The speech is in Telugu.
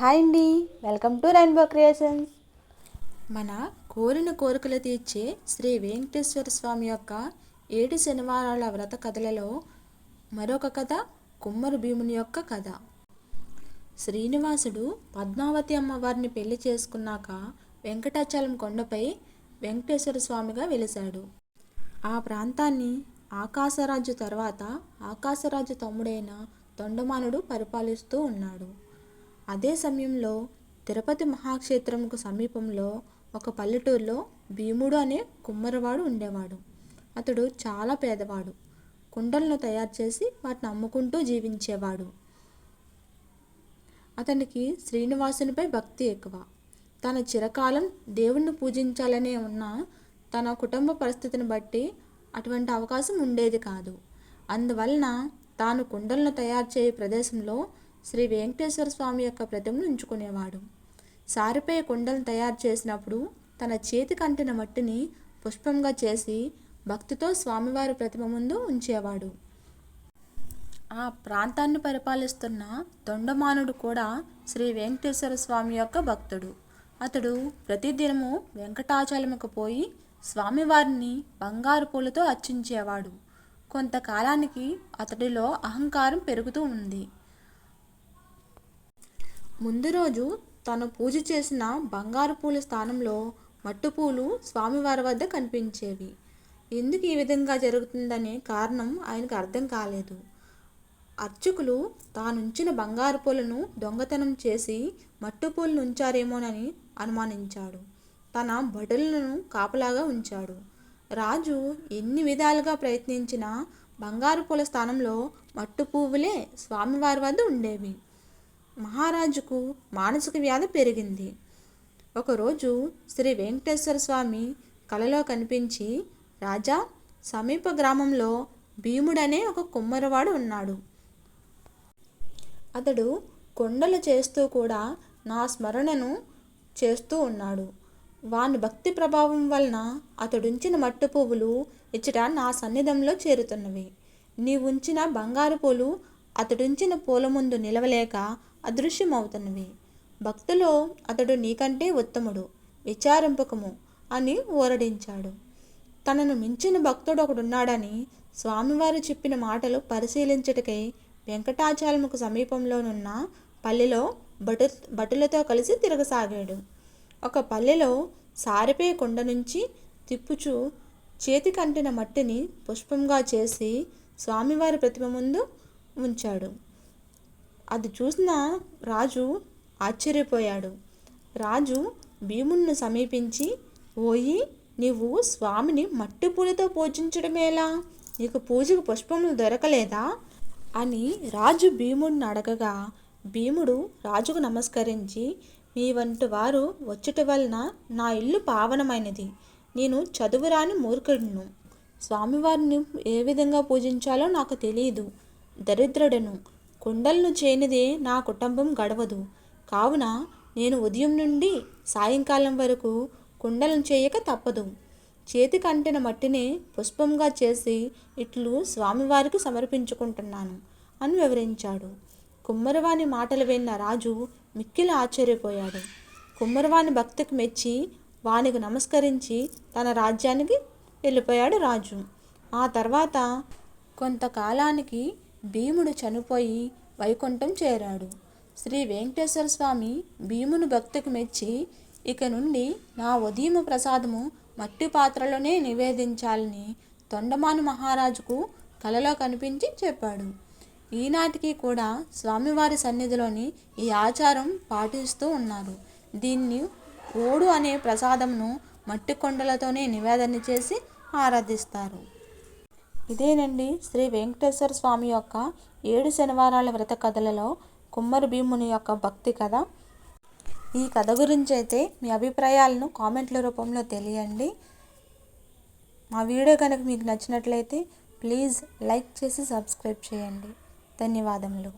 హాయ్ అండి. Welcome to rainbow creations. మన కోరిన కోరికలు తీర్చే శ్రీ వెంకటేశ్వర స్వామి యొక్క ఏడు శనివారాల వ్రత కథలలో మరొక కథ కుమ్మరు భీముని యొక్క కథ. శ్రీనివాసుడు పద్మావతి అమ్మవారిని పెళ్ళి చేసుకున్నాక వెంకటాచలం కొండపై వెంకటేశ్వర స్వామిగా వెలిశాడు. ఆ ప్రాంతాన్ని ఆకాశరాజు తర్వాత ఆకాశరాజు తమ్ముడైన తొండమానుడు పరిపాలిస్తూ ఉన్నాడు. అదే సమయంలో తిరుపతి మహాక్షేత్రంకు సమీపంలో ఒక పల్లెటూరులో భీముడు అనే కుమ్మరివాడు ఉండేవాడు. అతడు చాలా పేదవాడు. కుండలను తయారు చేసి వాటిని అమ్ముకుంటూ జీవించేవాడు. అతనికి శ్రీనివాసునిపై భక్తి ఎక్కువ. తన చిరకాలం దేవుణ్ణి పూజించాలనే ఉన్న తన కుటుంబ పరిస్థితిని బట్టి అటువంటి అవకాశం ఉండేది కాదు. అందువలన తాను కుండలను తయారు చేయే ప్రదేశంలో శ్రీ వెంకటేశ్వర స్వామి యొక్క ప్రతిమను ఉంచుకునేవాడు. సారిపై కుండలను తయారు చేసినప్పుడు తన చేతి కంటిన మట్టిని పుష్పంగా చేసి భక్తితో స్వామివారి ప్రతిమ ముందు ఉంచేవాడు. ఆ ప్రాంతాన్ని పరిపాలిస్తున్న తొండమానుడు కూడా శ్రీ వెంకటేశ్వర స్వామి యొక్క భక్తుడు. అతడు ప్రతిదినము వెంకటాచలముకు పోయి స్వామివారిని బంగారు పూలతో అర్చించేవాడు. కొంతకాలానికి అతడిలో అహంకారం పెరుగుతూ ఉంది. ముందు రోజు తను పూజ చేసిన బంగారు పూల స్థానంలో మట్టుపూలు స్వామివారి వద్ద కనిపించేవి. ఎందుకు ఈ విధంగా జరుగుతుందనే కారణం ఆయనకు అర్థం కాలేదు. అర్చకులు తానుంచిన బంగారు పూలను దొంగతనం చేసి మట్టుపూలను ఉంచారేమోనని అనుమానించాడు. తన భటులను కాపలాగా ఉంచాడు. రాజు ఎన్ని విధాలుగా ప్రయత్నించినా బంగారు పూల స్థానంలో మట్టు పువ్వులే స్వామివారి వద్ద ఉండేవి. మహారాజుకు మానసిక వ్యాధి పెరిగింది. ఒకరోజు శ్రీ వెంకటేశ్వర స్వామి కలలో కనిపించి రాజా సమీప గ్రామంలో భీముడనే ఒక కుమ్మరివాడు ఉన్నాడు. అతడు కొండలు చేస్తూ కూడా నా స్మరణను చేస్తూ ఉన్నాడు. వాని భక్తి ప్రభావం వలన అతడుంచిన మట్టు పువ్వులు ఇచ్చట నా సన్నిధంలో చేరుతున్నవి. నీవుంచిన బంగారు పూలు అతడుంచిన పూల ముందు నిలవలేక అదృశ్యమవుతున్నవి. భక్తులు అతడు నీకంటే ఉత్తముడు విచారింపకము అని ఊరడించాడు. తనను మించిన భక్తుడు ఒకడున్నాడని స్వామివారు చెప్పిన మాటలు పరిశీలించటకై వెంకటాచలముకు సమీపంలోనున్న పల్లెలో భటు భటులతో కలిసి తిరగసాగాడు. ఒక పల్లెలో సారిపే కొండ నుంచి తిప్పుచు చేతికంటిన మట్టిని పుష్పంగా చేసి స్వామివారి ప్రతిమ ముందు ఉంచాడు. అది చూసిన రాజు ఆశ్చర్యపోయాడు. రాజు భీముణ్ణి సమీపించి ఓయి నీవు స్వామిని మట్టి పూలతో పూజించడమేలా నీకు పూజకు పుష్పములు దొరకలేదా? అని రాజు భీముడిని అడగగా భీముడు రాజుకు నమస్కరించి మీ వంటి వారు వచ్చుట వలన నా ఇల్లు పావనమైనది. నేను చదువురాని మూర్ఖుడును. స్వామివారిని ఏ విధంగా పూజించాలో నాకు తెలియదు. దరిద్రుడను. కుండలను చేయనిదే నా కుటుంబం గడవదు. కావున నేను ఉదయం నుండి సాయంకాలం వరకు కుండలను చేయక తప్పదు. చేతి కంటిన మట్టిని పుష్పంగా చేసి ఇట్లు స్వామివారికి సమర్పించుకుంటున్నాను అని వివరించాడు. కుమ్మరవాణి మాటలు విన్న రాజు మిక్కిలి ఆశ్చర్యపోయాడు. కుమ్మరవాణి భక్తికి మెచ్చి వానికి నమస్కరించి తన రాజ్యానికి వెళ్ళిపోయాడు రాజు. ఆ తర్వాత కొంతకాలానికి భీముడు చనిపోయి వైకుంఠం చేరాడు. శ్రీ వెంకటేశ్వర స్వామి భీముని భక్తికి మెచ్చి ఇక నుండి నా ఉదయం ప్రసాదము మట్టి పాత్రలోనే నివేదించాలని తొండమాను మహారాజుకు కలలో కనిపించి చెప్పాడు. ఈనాటికి కూడా స్వామివారి సన్నిధిలోని ఈ ఆచారం పాటిస్తూ ఉన్నారు. దీన్ని ఓడు అనే ప్రసాదంను మట్టి కొండలతోనే నివేదన చేసి ఆరాధిస్తారు. ఇదేనండి శ్రీ వెంకటేశ్వర స్వామి యొక్క ఏడు శనివారాల వ్రత కథలలో కుమ్మరి భీముని యొక్క భక్తి కథ. ఈ కథ గురించి అయితే మీ అభిప్రాయాలను కామెంట్ల రూపంలో తెలియండి. మా వీడియో కనుక మీకు నచ్చినట్లయితే ప్లీజ్ లైక్ చేసి సబ్స్క్రైబ్ చేయండి. ధన్యవాదములు.